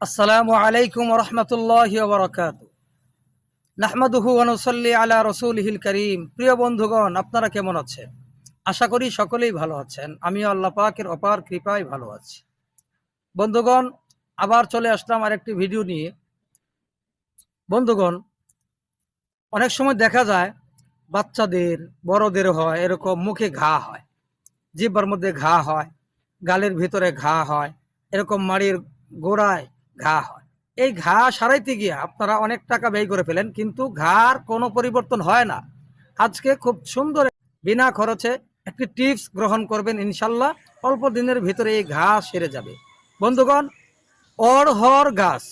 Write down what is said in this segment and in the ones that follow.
আসসালামু আলাইকুম রহমতুল্লাহ বরকাত। নাহমাদুহু অনুসল্লি আলা রসুলহিল করিম। প্রিয় বন্ধুগণ, আপনারা কেমন আছেন? আশা করি সকলেই ভালো আছেন। আমি আল্লাহ পাকের অপার কৃপায় ভালো আছি। বন্ধুগণ, আবার চলে আসলাম আরেকটি ভিডিও নিয়ে। বন্ধুগণ, অনেক সময় দেখা যায় বাচ্চাদের, বড়দের হয় এরকম মুখে ঘা হয়। জিব্বার মধ্যে ঘা হয়, গালের ভিতরে ঘা হয়, এরকম মাড়ির গোড়ায় ঘা হয়। এই ঘা সারাইতে গিয়ে আপনারা অনেক টাকা ব্যয় করে ফেলেন, কিন্তু ঘার কোনো পরিবর্তন হয় না। আজকে খুব সুন্দর বিনা খরচে একটি টিপস গ্রহণ করবেন ইনশাল্লাহ, অল্প দিনের ভিতরে এই ঘা সেরে যাবে। বন্ধুগণ, অড়হর গাছ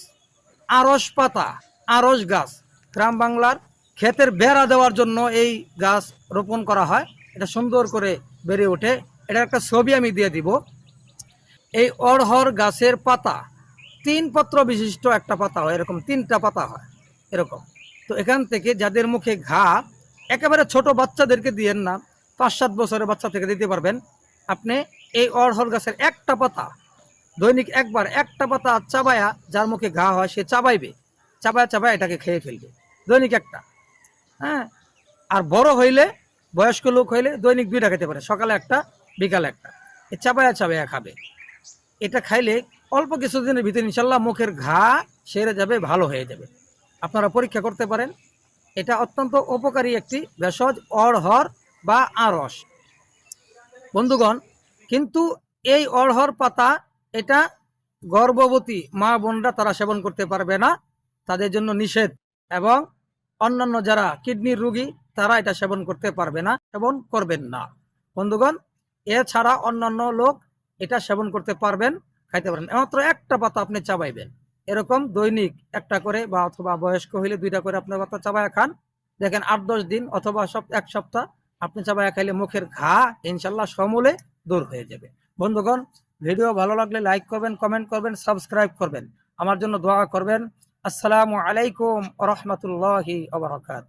আরস পাতা আরস গাছ, গ্রাম বাংলার ক্ষেতের বেড়া দেওয়ার জন্য এই গাছ রোপণ করা হয়। এটা সুন্দর করে বেড়ে ওঠে। এটা একটা ছবি আমি দিয়ে দিব। এই অড়হর গাছের পাতা তিন পত্র বিশিষ্ট একটা পাতা হয়, এরকম তিনটা পাতা হয়, এরকম। তো এখান থেকে যাদের মুখে ঘা, একেবারে ছোট বাচ্চাদেরকে দিয়েন না পাঁচ সাত বছরের বাচ্চা থেকে দিতে পারবেন। আপনি এই অড়হর গাছের একটা পাতা, দৈনিক একবার একটা পাতা চাবায়া যার মুখে ঘা হয়, সে চাবাইবে। চাবায়া চাবায়া এটাকে খেয়ে ফেলবে, দৈনিক একটা। হ্যাঁ? আর বড় হইলে, বয়স্ক লোক হইলে দৈনিক দুইটা খেতে পারে, সকালে একটা, বিকালে একটা। এ চাবায়া চাবায়া খাবে। এটা খাইলে অল্প কিছুদিনের ভিতরে ইনশাল্লাহ মুখের ঘা সেরে যাবে, ভালো হয়ে যাবে। আপনারা পরীক্ষা করতে পারেন। এটা অত্যন্ত উপকারী একটি ভেষজ, অড়হর বা আরস। বন্ধুগণ, কিন্তু এই অড়হর পাতা, এটা গর্ভবতী মা বোনরা তারা সেবন করতে পারবে না। তাদের জন্য নিষেধ। এবং অন্যান্য যারা কিডনির রুগী, তারা এটা সেবন করতে পারবে না, সেবন করবেন না। বন্ধুগণ, এছাড়া অন্যান্য লোক এটা সেবন করতে পারবেন। খাইতে পারেন। মাত্র একটা পাতা আপনি চাবাইবেন। এরকম দৈনিক একটা করে বা অথবা বয়স্ক হইলে দুইটা করে আপনার পাতা চাবায়া খান। দেখেন আট দশ দিন অথবা সব এক সপ্তাহ আপনি চাবায়া খাইলে মুখের ঘা ইনশাল্লাহ সমূলে দূর হয়ে যাবে। বন্ধুগণ, ভিডিও ভালো লাগলে লাইক করবেন, কমেন্ট করবেন, সাবস্ক্রাইব করবেন। আমার জন্য দোয়া করবেন। আসসালামু আলাইকুম রহমতুল্লাহি আবরকাত